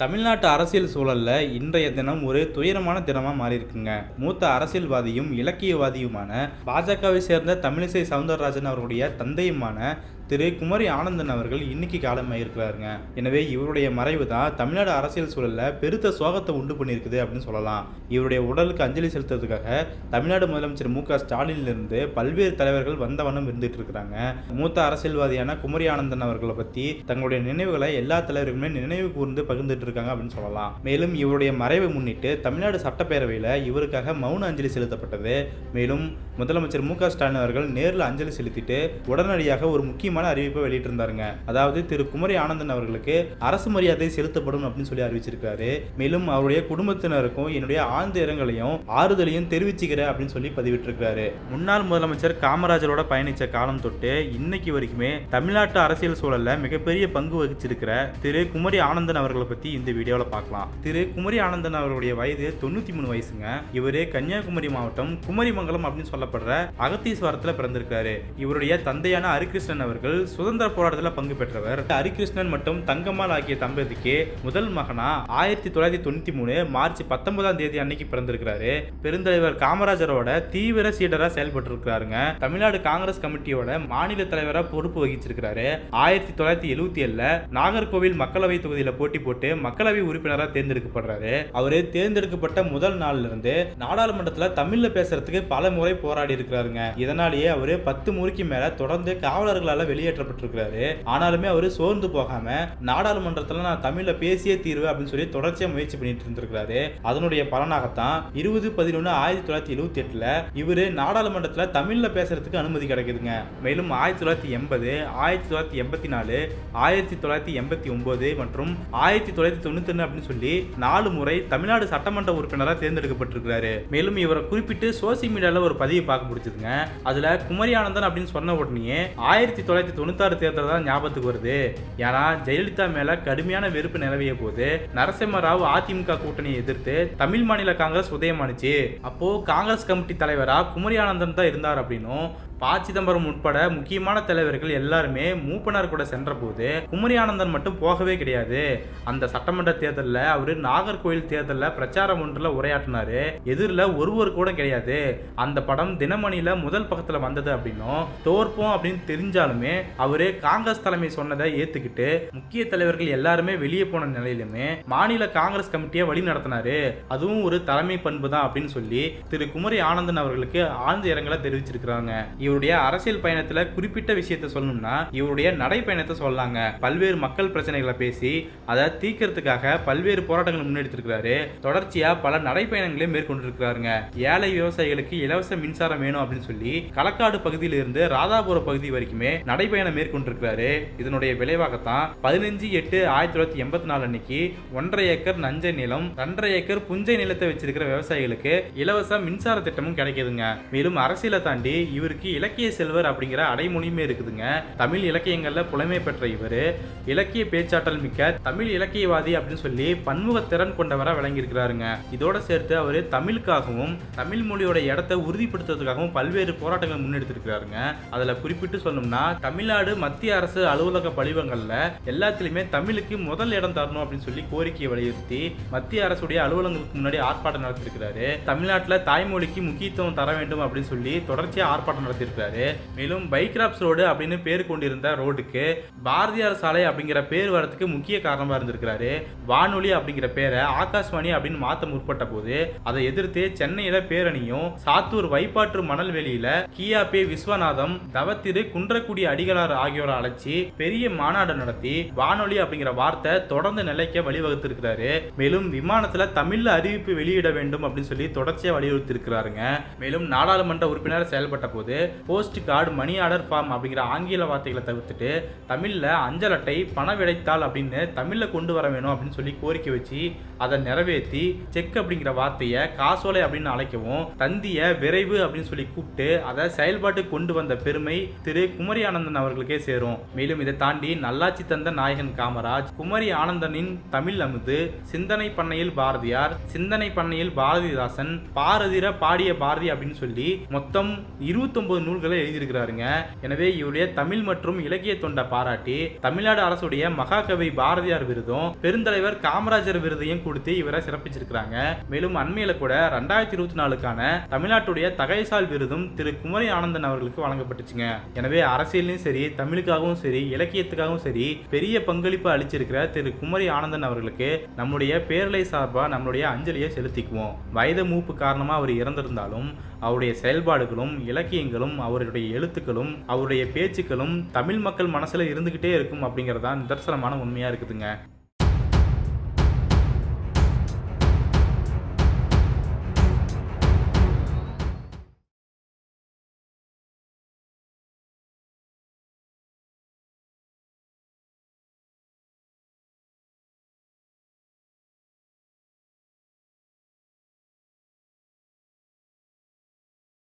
தமிழ்நாட்டு அரசியல் சூழல்ல இன்றைய தினம் ஒரு துயரமான தினமா மாறியிருக்குங்க. மூத்த அரசியல்வாதியும் இலக்கியவாதியுமான பாஜகவை சேர்ந்த தமிழிசை சவுந்தரராஜன் அவர்களுடைய தந்தையுமான திரு குமரி ஆனந்தன் அவர்கள் இன்னைக்கு காலமாயிருக்கிறாருங்க எனவே இவருடைய மறைவு தான் தமிழ்நாடு அரசியல் சூழல்ல பெருத்த சோகத்தை உண்டு பண்ணியிருக்குது அப்படின்னு சொல்லலாம். இவருடைய உடலுக்கு அஞ்சலி செலுத்துறதுக்காக தமிழ்நாடு முதலமைச்சர் மு க ஸ்டாலின்ல இருந்து பல்வேறு தலைவர்கள் வந்தவனம் இருந்துட்டு இருக்கிறாங்க. மூத்த அரசியல்வாதியான குமரி ஆனந்தன் அவர்களை பத்தி தங்களுடைய நினைவுகளை எல்லா தலைவர்களுமே நினைவு கூர்ந்து பகிர்ந்துட்டு இருக்காங்க அப்படின்னு சொல்லலாம். மேலும் இவருடைய மறைவை முன்னிட்டு தமிழ்நாடு சட்டப்பேரவையில் இவருக்காக மௌன அஞ்சலி செலுத்தப்பட்டது. மேலும் முதலமைச்சர் மு க ஸ்டாலின் அவர்கள் நேரில் அஞ்சலி செலுத்திட்டு உடனடியாக ஒரு முக்கிய முக்கியமான அறிவிப்பை வெளியிட்டிருந்தாருங்க. அதாவது திரு குமரி ஆனந்தன் அவர்களுக்கு அரசு மரியாதை செலுத்தப்படும் அப்படின்னு சொல்லி அறிவிச்சிருக்காரு. மேலும் அவருடைய குடும்பத்தினருக்கும் என்னுடைய ஆழ்ந்த இரங்கலையும் ஆறுதலையும் தெரிவிச்சுக்கிற அப்படின்னு சொல்லி பதிவிட்டிருக்காரு. முன்னாள் முதலமைச்சர் காமராஜரோட பயணிச்ச காலம் தொட்டு இன்னைக்கு வரைக்குமே தமிழ்நாட்டு அரசியல் சூழல்ல மிகப்பெரிய பங்கு வகிச்சிருக்கிற திரு குமரி ஆனந்தன் அவர்களை பத்தி இந்த வீடியோவில் பார்க்கலாம். திரு குமரி ஆனந்தன் அவருடைய வயது தொண்ணூத்தி மூணு வயசுங்க. இவரு கன்னியாகுமரி மாவட்டம் குமரிமங்கலம் அப்படின்னு சொல்லப்படுற அகத்தீஸ்வரத்துல பிறந்திருக்காரு. இவருடைய தந்தையான ஹரிகிருஷ்ணன் அவர்கள் சுதந்திர போராட்டத்தில் பங்கு பெற்றவர். ஹரிகிருஷ்ணன் மற்றும் தங்கம்மாள் ஆகிய தம்பதிக்கு முதல் மகனா ஆயிரத்தி தொள்ளாயிரத்தி தொண்ணூத்தி மூணு மார்ச் பத்தொன்பதாம் தேதி அன்னைக்கு பிறந்திருக்கிறாரு. பெருந்தலைவர் காமராஜரோட தீவிர சீடரா செயல்பட்டு இருக்கிறாருங்க தமிழ்நாடு காங்கிரஸ் கமிட்டியோட மாநில தலைவரா பொறுப்பு வகிச்சிருக்கிறாரு. ஆயிரத்தி தொள்ளாயிரத்தி எழுவத்தி ஏழுல நாகர்கோவில் மக்களவை தொகுதியில போட்டி போட்டு மக்களவை உறுப்பினராக தேர்ந்தெடுக்கப்படுறாரு. அவரு தேர்ந்தெடுக்கப்பட்ட முதல் நாள்ல இருந்து நாடாளுமன்றத்துல தமிழ்ல பேசுறதுக்கு பல முறை போராடி இருக்கிறாருங்க இதனாலேயே அவரு பத்து முறைக்கு மேல தொடர்ந்து காவலர்களால வெளியேற்றப்பட்டிருக்கிறாரு. ஆனாலுமே அவர் சோர்ந்து போகாம நாடாளுமன்றத்தில் நான் தமிழ்ல பேசியே தீர்வு அப்படின்னு சொல்லி தொடர்ச்சியாக முயற்சி பண்ணிட்டு இருந்திருக்கிறாரு. அதனுடைய பலனாகத்தான் இருபது பதினொன்று ஆயிரத்தி தொள்ளாயிரத்தி எழுபத்தி எட்டுல இவரு நாடாளுமன்றத்தில் தமிழ்ல பேசுறதுக்கு அனுமதி கிடைக்குதுங்க. மேலும் ஆயிரத்தி தொள்ளாயிரத்தி எண்பது ஆயிரத்தி தொள்ளாயிரத்தி எண்பத்தி நாலு ஆயிரத்தி தொள்ளாயிரத்தி எண்பத்தி ஒன்பது மற்றும் ஆயிரத்தி தொள்ளாயிரத்தி தொண்ணூத்தி ஒன்று அப்படின்னு சொல்லி நாலு முறை தமிழ்நாடு சட்டமன்ற உறுப்பினராக தேர்ந்தெடுக்கப்பட்டிருக்கிறாரு. மேலும் இவரை குறிப்பிட்டு சோசியல் மீடியாவில் ஒரு பதிவு பார்க்க முடிச்சதுங்க அதில் குமரி ஆனந்தன் அப்படின்னு சொன்ன உடனே ஆயிரத்தி தொள்ளாயிரத்தி தொண்ணூத்தாறு தேர்தல் தான் ஞாபகத்துக்கு வருது. ஏன்னா ஜெயலலிதா மேல கடுமையான வெறுப்பு நிலவிய போது நரசிம்மராவ் அதிமுக கூட்டணியை எதிர்த்து தமிழ் மாநில காங்கிரஸ் உதயமானுச்சு அப்போ காங்கிரஸ் கமிட்டி தலைவரா குமரி ஆனந்தன் தான் இருந்தார் அப்படின்னும் ப. சிதம்பரம் உட்பட முக்கியமான தலைவர்கள் எல்லாருமே மூப்பனார் கூட சென்ற போது குமரி ஆனந்தன் மட்டும் போகவே கிடையாது. அந்த சட்டமன்ற தேர்தலில் அவர் நாகர்கோவில் தேர்தலில் பிரச்சாரம் ஒன்றில் உரையாற்றினாரு. எதிரில் ஒருவர் கூட கிடையாது. அந்த படம் தினமணியில் முதல் பக்கத்தில் வந்தது அப்படின்னும் தோற்போம் அப்படின்னு தெரிஞ்சாலுமே அவரு காங்கிரஸ் தலைமை சொன்னதை ஏத்துக்கிட்டு முக்கிய தலைவர்கள் எல்லாருமே வெளியே போன நிலையிலுமே மாநில காங்கிரஸ் கமிட்டியை வழி நடத்தினாரு. அதுவும் ஒரு தலைமை பண்பு தான் அப்படின்னு சொல்லி திரு குமரி ஆனந்தன் அவர்களுக்கு ஆழ்ந்த இரங்கலை தெரிவிச்சிருக்கிறாங்க. இவருடைய அரசியல் பயணத்துல குறிப்பிட்ட விஷயத்த சொல்லணும்னா இவருடைய நடைப்பயணத்தை சொல்லலாங்க பல்வேறு மக்கள் பிரச்சனைகளை பேசி அதை தீக்கிறதுக்காக பல்வேறு போராட்டங்களை முன்னெடுத்திருக்கிறாரு. தொடர்ச்சியா பல நடைப்பயணங்களையும் மேற்கொண்டிருக்கிறாருங்க. ஏழை விவசாயிகளுக்கு இலவச மின்சாரம் வேணும் அப்படின்னு சொல்லி களக்காடு பகுதியிலிருந்து ராதாபுரம் பகுதி வரைக்குமே நடைபயணம் மேற்கொண்டிருக்கிறாரு. இதனுடைய விளைவாகத்தான் பதினஞ்சு எட்டு ஆயிரத்தி தொள்ளாயிரத்தி எண்பத்தி நாலு அன்னைக்கு ஒன்றரை ஏக்கர் நஞ்சை நிலம் ரெண்டரை ஏக்கர் புஞ்சை நிலத்தை வச்சிருக்கிற விவசாயிகளுக்கு இலவச மின்சார திட்டமும் கிடைக்குதுங்க. மேலும் அரசியலை தாண்டி இவருக்கு இலக்கிய செல்வர் அப்படிங்கிற அடைமொழியுமே இருக்குதுங்க. தமிழ் இலக்கியங்கள்ல புலமை பெற்ற இவர். இலக்கிய பேச்சாற்றல் மிக்க தமிழ் இலக்கியவாதி அப்படின்னு சொல்லி பன்முக திறன் கொண்டவராக விளங்கியிருக்கிறாருங்க. இதோட சேர்த்து அவர் தமிழுக்காகவும் தமிழ் மொழியோட இடத்தை உறுதிப்படுத்துறதுக்காகவும் பல்வேறு போராட்டங்கள் முன்னெடுத்திருக்கிறாருங்க. அதில் குறிப்பிட்டு சொல்லணும்னா தமிழ்நாடு மத்திய அரசு அலுவலக படிவங்களில் எல்லாத்துலயுமே தமிழுக்கு முதல் இடம் தரணும் அப்படின்னு சொல்லி கோரிக்கையை வலியுறுத்தி மத்திய அரசுடைய அலுவலகங்களுக்கு முன்னாடி ஆர்ப்பாட்டம் நடத்திருக்கிறாரு தமிழ்நாட்டில் தாய்மொழிக்கு முக்கியத்துவம் தர வேண்டும் அப்படின்னு சொல்லி தொடர்ச்சியாக ஆர்ப்பாட்டம் நடத்திருக்கிறாரு மேலும் பைக்ராப்ஸ் ரோடு அப்படின்னு பேர் கொண்டிருந்த ரோடுக்கு பாரதியார் சாலை அப்படிங்கிற பேர் வரதுக்கு முக்கிய காரணமாக இருந்திருக்கிறாரு. வானொலி அப்படிங்கிற பேரை ஆகாஷ்வாணி அப்படின்னு மாற்ற முற்பட்ட போது அதை எதிர்த்து சென்னையில பேரணியும் சாத்தூர் வைப்பாற்று மணல்வெளியில கியா பே விஸ்வநாதம் தவத்திரு குன்றக்குடி அடிகளார் ஆகியோரை அழைச்சி பெரிய மாநாடு நடத்தி வானொலி அப்படிங்கிற வார்த்தை தொடர்ந்து நிலைக்க வழிவகுத்திருக்கிறாரு. மேலும் விமானத்துல தமிழ்ல அறிவிப்பு வெளியிட வேண்டும் அப்படின்னு சொல்லி தொடர்ச்சியா வலியுறுத்தி இருக்கிறாருங்க மேலும் நாடாளுமன்ற உறுப்பினர் செயல்பட்ட போது post card money order form அப்படிங்கிற ஆங்கில வார்த்தைகளை தவிர்த்துட்டு தமிழ்ல அஞ்சல் அட்டை பண விடைத்தாள் அப்படின்னு தமிழ்ல கொண்டு வர வேணும் அப்படின்னு சொல்லி கோரிக்கை வச்சு அதை நிறைவேற்றி செக் அப்படிங்கிற வார்த்தையை காசோலை அப்படின்னு அழைக்கவும் தந்திய விரைவு அப்படின்னு சொல்லி கூப்பிட்டு அதை செயல்பாட்டுக்கு கொண்டு வந்த பெருமை திரு. குமரி ஆனந்தன் அவர்களுக்கே சேரும். மேலும் இதை தாண்டி நல்லாட்சி தந்த நாயகன் காமராஜ் குமரி ஆனந்தனின் தமிழ் அமுது சிந்தனை பண்ணையில் பாரதியார் சிந்தனை பண்ணையில் பாரதிதாசன் பாரதிர பாடிய பாரதி அப்படின்னு சொல்லி மொத்தம் இருபத்தொன்பது நூல்களை எழுதியிருக்கிறாருங்க. எனவே இவருடைய தமிழ் மற்றும் இலக்கிய தொண்டை பாராட்டி தமிழ்நாடு அரசுடைய மகாகவி பாரதியார் விருதும் பெருந்தலைவர் காமராஜர் விருதையும் கொடுத்து இவரை சிறப்பிச்சிருக்கிறாங்க. மேலும் அண்மையில கூட ரெண்டாயிரத்தி இருபத்தி நாலுக்கான தமிழ்நாட்டுடைய தகைசால் விருதும் திரு குமரி ஆனந்தன் அவர்களுக்கு வழங்கப்பட்டுச்சுங்க. எனவே அரசியலின் சரி தமிழுக்காகவும் சரி இலக்கியத்துக்காகவும் சரி பெரிய பங்களிப்பு அளிச்சிருக்கிற திரு குமரி ஆனந்தன் அவர்களுக்கு நம்முடைய பேரலை சார்பாக நம்மளுடைய அஞ்சலியை செலுத்திக்குவோம். வயது மூப்பு காரணமாக அவர் இறந்திருந்தாலும் அவருடைய செயல்பாடுகளும் இலக்கியங்களும் அவருடைய எழுத்துக்களும் அவருடைய பேச்சுக்களும் தமிழ் மக்கள் மனசில் இருந்துக்கிட்டே இருக்கும் அப்படிங்கிறதான் நிதர்சனமான உண்மையாக இருக்குதுங்க.